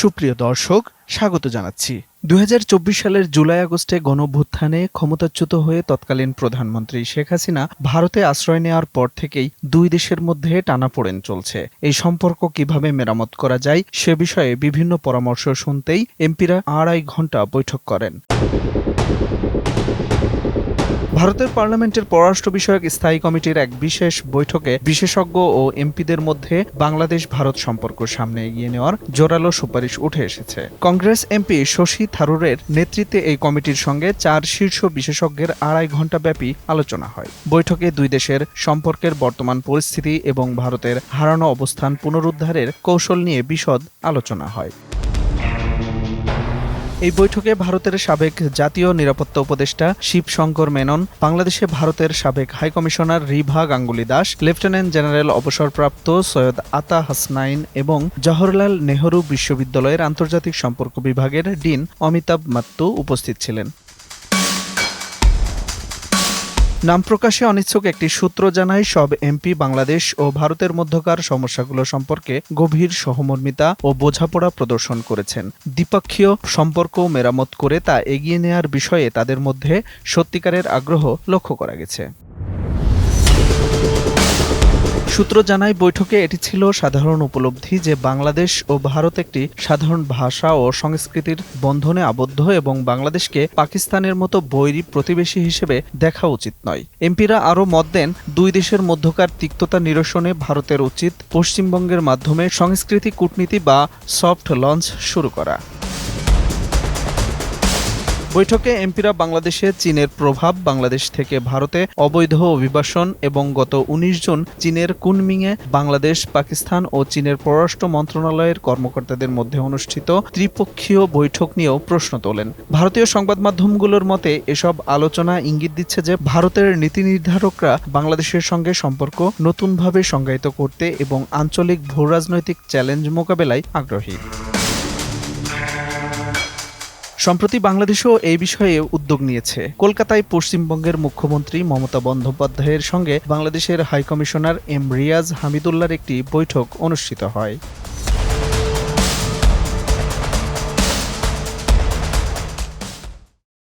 সুপ্রিয় দর্শক, স্বাগত জানাচ্ছি। দুই হাজার চব্বিশ সালের জুলাই আগস্টে গণভ্যুত্থানে ক্ষমতাচ্যুত হয়ে তৎকালীন প্রধানমন্ত্রী শেখ হাসিনা ভারতে আশ্রয় নেওয়ার পর থেকেই দুই দেশের মধ্যে টানাপোড়েন চলছে। এই সম্পর্ক কীভাবে মেরামত করা যায় সে বিষয়ে বিভিন্ন পরামর্শ শুনতেই এমপিরা আড়াই ঘণ্টা বৈঠক করেন। ভারতের পার্লামেন্টের পররাষ্ট্র বিষয়ক স্থায়ী কমিটির এক বিশেষ বৈঠকে বিশেষজ্ঞ ও এমপিদের মধ্যে বাংলাদেশ ভারত সম্পর্ক সামনে এগিয়ে নেওয়ার জোরালো সুপারিশ উঠে এসেছে। কংগ্রেস এমপি শশী থারুরের নেতৃত্বে এই কমিটির সঙ্গে চার শীর্ষ বিশেষজ্ঞের আড়াই ঘণ্টা ব্যাপী আলোচনা হয়। বৈঠকে দুই দেশের সম্পর্কের বর্তমান পরিস্থিতি এবং ভারতের হারানো অবস্থান পুনরুদ্ধারের কৌশল নিয়ে বিশদ আলোচনা হয়। এই বৈঠকে ভারতের সাবেক জাতীয় নিরাপত্তা উপদেষ্টা শিবশঙ্কর মেনন, বাংলাদেশে ভারতের সাবেক high commissioner Riva Ganguly Das lieutenant general অবসরপ্রাপ্ত সৈয়দ আতা হাসনাইন এবং জওহরলাল নেহরু বিশ্ববিদ্যালয়ের আন্তর্জাতিক সম্পর্ক বিভাগের ডিন অমিতাভ মাত্তু উপস্থিত ছিলেন। নাম প্রকাশে অনিচ্ছুক একটি সূত্র জানায়, সব এমপি বাংলাদেশ ও ভারতের মধ্যকার সমস্যাগুলো সম্পর্কে গভীর সহমর্মিতা ও বোঝাপড়া প্রদর্শন করেছেন। দ্বিপক্ষীয় সম্পর্ক মেরামত করে তা এগিয়ে নেয়ার বিষয়ে তাদের মধ্যে সত্যিকারের আগ্রহ লক্ষ্য করা গেছে। সূত্র জানায়, বৈঠকে এটি ছিল সাধারণ উপলব্ধি যে বাংলাদেশ ও ভারত একটি সাধারণ ভাষা ও সংস্কৃতির বন্ধনে আবদ্ধ এবং বাংলাদেশকে পাকিস্তানের মতো বৈরী প্রতিবেশী হিসেবে দেখা উচিত নয়। এমপিরা আরও মত দেন, দুই দেশের মধ্যকার তিক্ততা নিরসনে ভারতের উচিত পশ্চিমবঙ্গের মাধ্যমে সংস্কৃতি কূটনীতি বা সফট লঞ্চ শুরু করা। বৈঠকে এমপিরা বাংলাদেশে চীনের প্রভাব, বাংলাদেশ থেকে ভারতে অবৈধ অভিবাসন এবং গত উনিশ জুন চীনের কুনমিংয়ে বাংলাদেশ, পাকিস্তান ও চীনের পররাষ্ট্র মন্ত্রণালয়ের কর্মকর্তাদের মধ্যে অনুষ্ঠিত ত্রিপক্ষীয় বৈঠক নিয়েও প্রশ্ন তোলেন। ভারতীয় সংবাদ মাধ্যমগুলোর মতে, এসব আলোচনা ইঙ্গিত দিচ্ছে যে ভারতের নীতি নির্ধারকরা বাংলাদেশের সঙ্গে সম্পর্ক নতুনভাবে সংজ্ঞায়িত করতে এবং আঞ্চলিক ভূরাজনৈতিক চ্যালেঞ্জ মোকাবেলায় আগ্রহী। সম্প্রতি বাংলাদেশও এই বিষয়ে উদ্যোগ নিয়েছে। কলকাতায় পশ্চিমবঙ্গের মুখ্যমন্ত্রী মমতা বন্দ্যোপাধ্যায়ের সঙ্গে বাংলাদেশের হাইকমিশনার এম রিয়াজ হামিদুল্লার একটি বৈঠক অনুষ্ঠিত হয়।